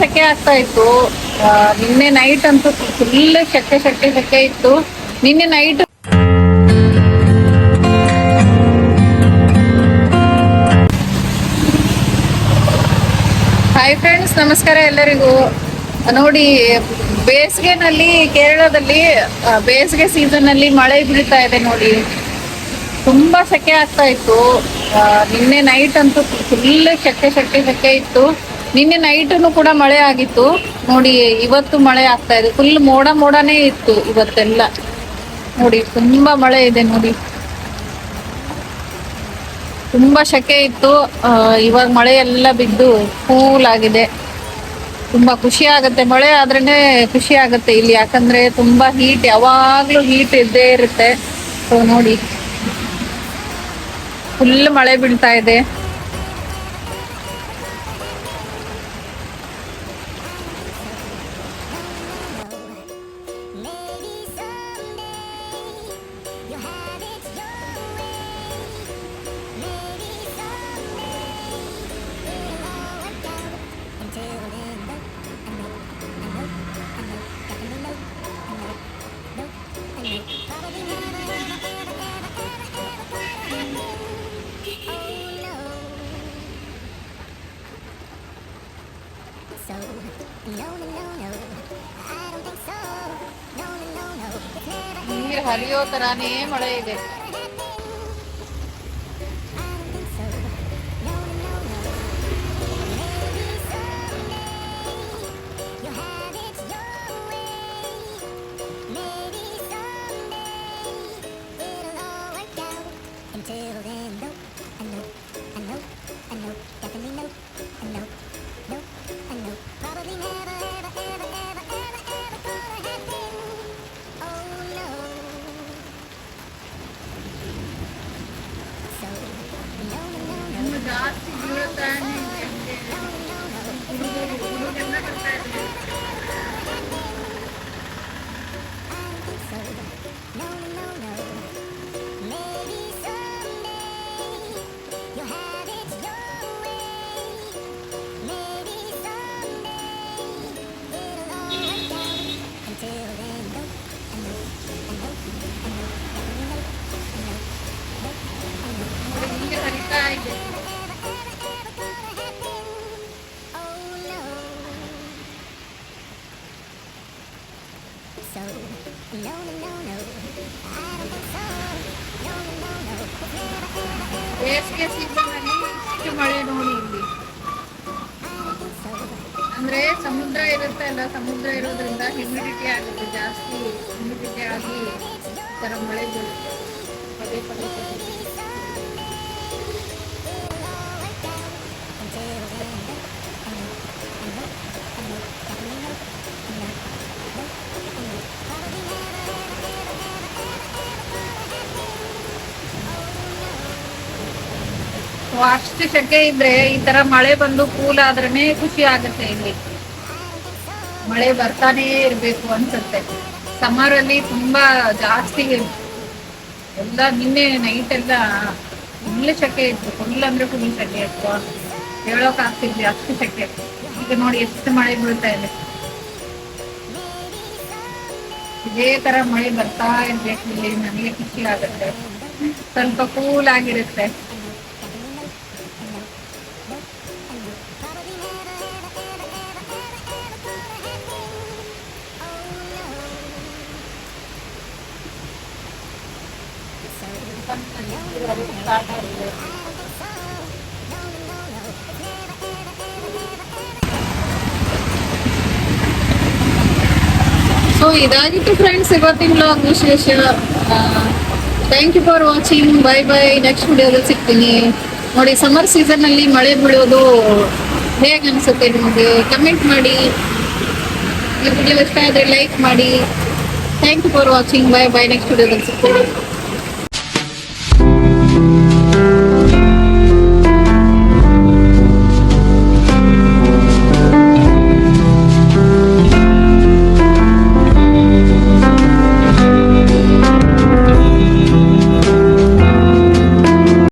ಸೆಕೆ ಆಗ್ತಾ ಇತ್ತು. ನಿನ್ನೆ ನೈಟ್ ಅಂತೂ ಫುಲ್ ಸೆಕೆ ಸೆಕೆ ಸೆಕೆ ಇತ್ತು. ನಿನ್ನೆ ನೈಟ್ ಹಾಯ್ ಫ್ರೆಂಡ್ಸ್ ನಮಸ್ಕಾರ ಎಲ್ಲರಿಗೂ. ನೋಡಿ, ಬೇಸಿಗೆನಲ್ಲಿ, ಕೇರಳದಲ್ಲಿ ಬೇಸಿಗೆ ಸೀಸನ್ ಅಲ್ಲಿ ಮಳೆ ಬೀಳ್ತಾ ಇದೆ ನೋಡಿ. ತುಂಬಾ ಸೆಕೆ ಆಗ್ತಾ ಇತ್ತು. ನಿನ್ನೆ ನೈಟ್ ಅಂತೂ ಫುಲ್ ಸೆಕೆ ಸೆಕೆ ಸೆಕೆ ಇತ್ತು. ನಿನ್ನೆ ನೈಟನ್ನು ಕೂಡ ಮಳೆ ಆಗಿತ್ತು. ನೋಡಿ, ಇವತ್ತು ಮಳೆ ಆಗ್ತಾ ಇದೆ. ಫುಲ್ ಮೋಡ ಮೋಡನೇ ಇತ್ತು ಇವತ್ತೆಲ್ಲ. ನೋಡಿ, ತುಂಬಾ ಮಳೆ ಇದೆ ನೋಡಿ. ತುಂಬಾ ಸೆಕೆ ಇತ್ತು. ಇವಾಗ ಮಳೆ ಎಲ್ಲ ಬಿದ್ದು ಕೂಲ್ ಆಗಿದೆ. ತುಂಬಾ ಖುಷಿ ಆಗುತ್ತೆ. ಮಳೆ ಆದ್ರೇನೆ ಖುಷಿ ಆಗುತ್ತೆ ಇಲ್ಲಿ. ಯಾಕಂದ್ರೆ ತುಂಬಾ ಹೀಟ್ ಯಾವಾಗ್ಲೂ ಹೀಟ್ ಇದ್ದೇ ಇರುತ್ತೆ. ಸೊ ನೋಡಿ. ಫುಲ್ ಮಳೆ ಬೀಳ್ತಾ ಇದೆ. So, no, no, no, no. I don't think so. No, no, no, no. It's never ನೀರ್ ಹರಿಯೋ ತರಾನೇ ಮಳೆ ಇದೆ ಜಾಸ್ತಿ So, no, no, no, no. I don't think so. No, no, no, no. ಅಲ್ಲಿ ಇಷ್ಟು ಮಳೆ ನೋಡಿ ಇಲ್ಲಿ. ಅಂದ್ರೆ ಸಮುದ್ರ ಇರುತ್ತೆ ಅಲ್ಲ ಸಮುದ್ರ ಇರೋದ್ರಿಂದ ಹ್ಯುಮಿಡಿಟಿ ಆಗುತ್ತೆ ಜಾಸ್ತಿ ಹ್ಯುಮಿಡಿಟಿ ಆಗಿ ಈ ತರ ಮಳೆ ಬೀಳುತ್ತೆ ಪದೇ ಪದೇ ಅಷ್ಟು ಸೆಕೆ ಇದ್ರೆ ಈ ತರ ಮಳೆ ಬಂದು ಕೂಲ್ ಆದ್ರೇನೆ ಖುಷಿ ಆಗುತ್ತೆ ಇಲ್ಲಿ. ಮಳೆ ಬರ್ತಾನೆ ಇರ್ಬೇಕು ಅನ್ಸುತ್ತೆ. ಸಮ್ಮರ್ ಅಲ್ಲಿ ತುಂಬಾ ಜಾಸ್ತಿ ಎಲ್ಲ ನಿನ್ನೆ ನೈಟ್ ಎಲ್ಲ ಫುಲ್ ಸೆಕೆ ಇತ್ತು. ಫುಲ್ ಅಂದ್ರೆ ಫುಲ್ ಸೆಕೆ ಇತ್ತು. ಹೇಳೋಕ್ ಆಗ್ತಿದ್ವಿ ಅಷ್ಟು ಸೆಕೆ ಈಗ ನೋಡಿ ಎಷ್ಟು ಮಳೆ ಬೀಳ್ತಾ ಇದೆ. ಇದೇ ತರ ಮಳೆ ಬರ್ತಾ ಇರ್ಬೇಕು ಇಲ್ಲಿ ನನಗೆ ಖುಷಿ ಆಗುತ್ತೆ. ಸ್ವಲ್ಪ ಕೂಲ್ ಆಗಿರುತ್ತೆ. ಸೊ ಇದಾಗಿತ್ತು ಫ್ರೆಂಡ್ಸ್ ಇವತ್ತಿನ ಬ್ಲಾಗ್ ವಿಶೇಷ. Thank you for watching bye bye next ವಿಡಿಯೋದಲ್ಲಿ ಸಿಗ್ತೀನಿ. ನೋಡಿ ಸಮ್ಮರ್ ಸೀಸನ್ ಅಲ್ಲಿ ಮಳೆ ಬೀಳೋದು ಹೇಗೆ ಅನಿಸುತ್ತೆ ನಿಮಗೆ? ಕಮೆಂಟ್ ಮಾಡಿ. ಈ ವಿಡಿಯೋ ಇಷ್ಟ ಆದರೆ ಲೈಕ್ ಮಾಡಿ. Thank you for watching bye bye next ವಿಡಿಯೋದಲ್ಲಿ ಸಿಗ್ತೀನಿ.